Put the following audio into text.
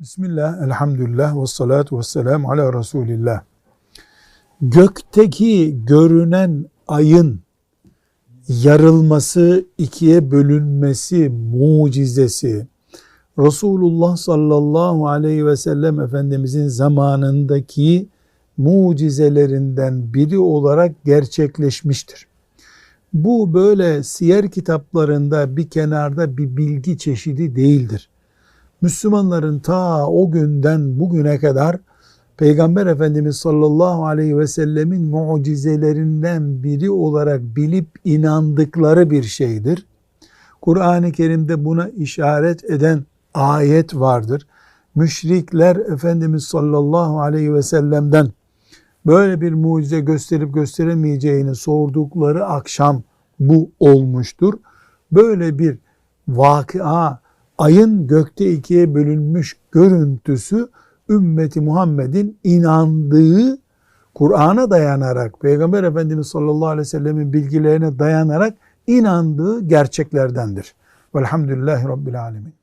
Bismillah, elhamdülillah ve salatu ve selamu ala Resulillah. Gökteki görünen ayın yarılması, ikiye bölünmesi mucizesi, Resulullah sallallahu aleyhi ve sellem Efendimizin zamanındaki mucizelerinden biri olarak gerçekleşmiştir. Bu böyle siyer kitaplarında bir kenarda bir bilgi çeşidi değildir. Müslümanların ta o günden bugüne kadar Peygamber Efendimiz sallallahu aleyhi ve sellemin mucizelerinden biri olarak bilip inandıkları bir şeydir. Kur'an-ı Kerim'de buna işaret eden ayet vardır. Müşrikler Efendimiz sallallahu aleyhi ve sellem'den böyle bir mucize gösterip gösteremeyeceğini sordukları akşam bu olmuştur. Böyle bir vakıa ayın gökte ikiye bölünmüş görüntüsü ümmeti Muhammed'in inandığı Kur'an'a dayanarak Peygamber Efendimiz sallallahu aleyhi ve sellemin bilgilerine dayanarak inandığı gerçeklerdendir. Velhamdülillahi Rabbil Alemin.